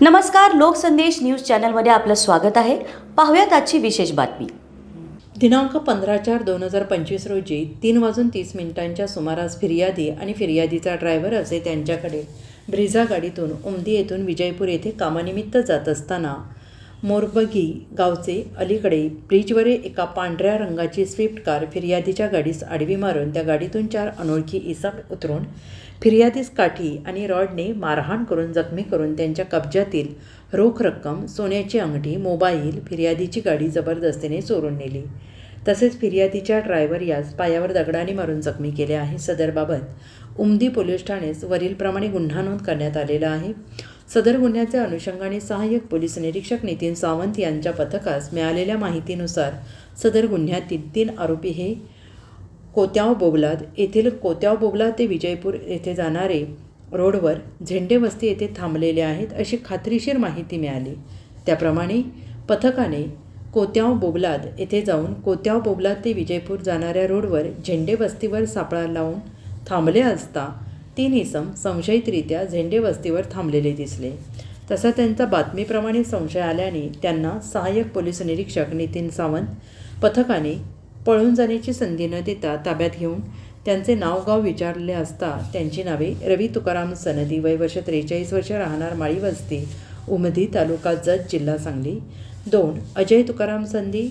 नमस्कार लोकसंदेश न्यूज चॅनलमध्ये आपलं स्वागत आहे. पाहूयात आजची विशेष बातमी. दिनांक पंधरा चार दोन हजार पंचवीस रोजी तीन वाजून तीस मिनिटांच्या सुमारास फिर्यादी आणि फिर्यादीचा ड्रायव्हर असे त्यांच्याकडे ब्रिझा गाडीतून उमदी येथून विजयपूर येथे कामानिमित्त जात असताना मोरबगी गावचे अलीकडे ब्रिजवरील एका पांढऱ्या रंगाची स्विफ्ट कार फिर्यादीच्या गाडीस आडवी मारून त्या गाडीतून चार अनोळखी इसम उतरून फिर्यादीस काठी आणि रॉडने मारहाण करून जखमी करून त्यांच्या कब्जातील रोख रक्कम सोन्याची अंगठी मोबाईल फिर्यादीची गाडी जबरदस्तीने चोरून नेली. तसेच फिर्यादीच्या ड्रायव्हर यास पायावर दगडाने मारून जखमी केले आहे. सदरबाबत उमदी पोलीस ठाणेस वरीलप्रमाणे गुन्हा नोंद करण्यात आलेला आहे. सदर गुन्ह्याच्या अनुषंगाने सहाय्यक पोलीस निरीक्षक नितीन सावंत यांच्या पथकास मिळालेल्या माहितीनुसार सदर गुन्ह्यातील तीन आरोपी हे कोत्याव बोगलाद येथील कोत्याव बोगला ते विजयपूर येथे जाणारे रोडवर झेंडे वस्ती येथे थांबलेले आहेत अशी खात्रीशीर माहिती मिळाली. त्याप्रमाणे पथकाने कोत्याव बोगलाद येथे जाऊन कोत्याव बोगलाद ते विजयपूर जाणाऱ्या रोडवर झेंडे वस्तीवर सापळा लावून थांबले असता तीन इसम संशयितरित्या झेंडे वस्तीवर थांबलेले दिसले. तसा त्यांचा बातमीप्रमाणे संशय आल्याने त्यांना सहाय्यक पोलीस निरीक्षक नितीन सावंत पथकाने पळून जाण्याची संधी न देता ताब्यात घेऊन त्यांचे नावगाव विचारले असता त्यांची नावे रवी तुकाराम सनदी वय वर्ष त्रेचाळीस वर्ष राहणार माळी वस्ती उमदी तालुका जत जिल्हा सांगली. दोन अजय तुकाराम संधी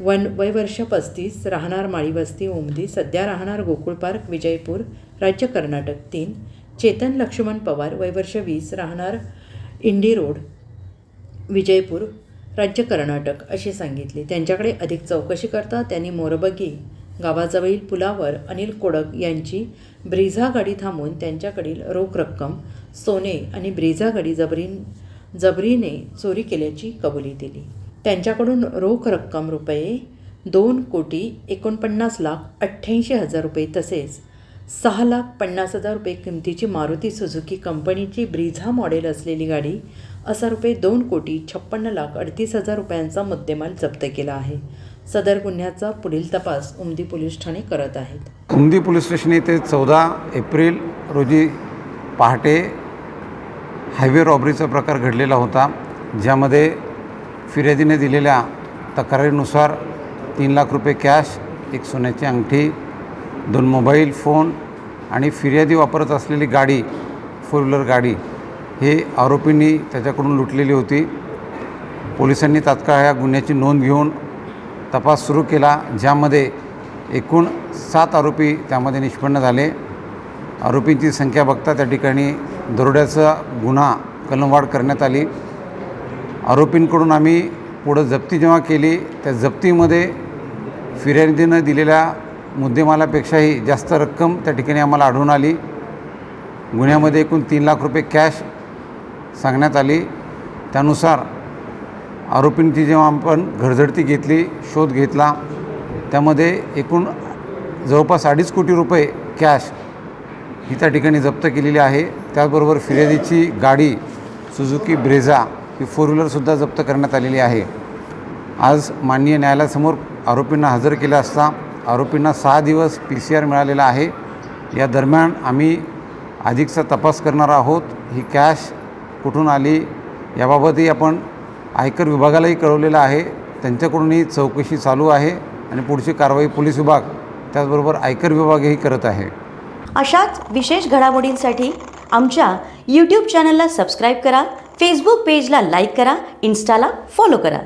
वन वय वर्ष पस्तीस राहणार माळी वस्ती उमदी सध्या राहणार गोकुळ पार्क विजयपूर राज्य कर्नाटक तीन चेतन लक्ष्मण पवार वय वर्ष वीस राहणार इंडी रोड विजयपूर राज्य कर्नाटक अशी सांगितली. त्यांच्याकडे अधिक चौकशी करता त्यांनी मोरबगी गावाजवळील पुलावर अनिल कोडक यांची ब्रिझा गाडी थांबवून त्यांच्याकडील रोख रक्कम सोने आणि ब्रिझा गाडी जबरीन जबरीने चोरी केल्याची कबुली दिली. त्यांच्याकडून रोख रक्कम रुपये दोन कोटी एकोणपन्नास लाख अठ्ठ्याऐंशी हजार रुपये तसेच सहा लाख पन्नास हजार रुपये किमतीची मारुती सुझुकी कंपनीची ब्रिझा मॉडेल असलेली गाडी असा रुपये दोन कोटी छप्पन्न लाख अडतीस हजार रुपयांचा मुद्देमाल जप्त केला आहे. सदर गुन्ह्याचा पुढील तपास उमदी पोलीस ठाणे करत आहेत. उमदी पोलीस स्टेशन येथे चौदा एप्रिल रोजी पहाटे हायवे रॉबरीचा प्रकार घडलेला होता ज्यामध्ये फिर्यादीने दिलेल्या तक्रारीनुसार तीन लाख रुपये कॅश एक सोन्याची अंगठी दोन मोबाईल फोन आणि फिर्यादी वापरत असलेली गाडी फोर व्हीलर गाडी हे आरोपींनी त्याच्याकडून लुटलेली होती. पोलिसांनी तात्काळ या गुन्ह्याची नोंद घेऊन तपास सुरू केला ज्यामध्ये एकूण सात आरोपी त्यामध्ये निष्पन्न झाले. आरोपींची संख्या बघता त्या ठिकाणी दरोड्याचा गुन्हा कलमवाढ करण्यात आली. आरोपींकडून आम्ही पुढं जप्ती जेव्हा केली त्या जप्तीमध्ये फिर्यादीनं दिलेल्या मुद्देमालापेक्षाही जास्त रक्कम त्या ठिकाणी आम्हाला आढळून आली. गुन्ह्यामध्ये एकूण तीन लाख रुपये कॅश सांगण्यात आली. त्यानुसार आरोपींची जेव्हा आपण घरझडती घेतली शोध घेतला त्यामध्ये एकूण जवळपास अडीच कोटी रुपये कॅश ही त्या ठिकाणी जप्त केलेली आहे. त्याचबरोबर फिर्यादीची गाडी सुझुकी ब्रेझा ही फोर व्हीलरसुद्धा जप्त करण्यात आलेली आहे. आज माननीय न्यायालयासमोर आरोपींना हजर केलं असता आरोपींना सहा दिवस पी सी आर मिळालेला आहे. या दरम्यान आम्ही अधिकचा तपास करणार आहोत. ही कॅश कुठून आली याबाबतही आपण आयकर विभागालाही कळवलेलं आहे. त्यांच्याकडूनही चौकशी चालू आहे आणि पुढची कारवाई पोलीस विभाग त्याचबरोबर आयकर विभागही करत आहे. अशाच विशेष घडामोडींसाठी आमच्या यूट्यूब चॅनलला सबस्क्राईब करा फेसबुक पेजला लाईक करा इन्स्टाला फॉलो करा.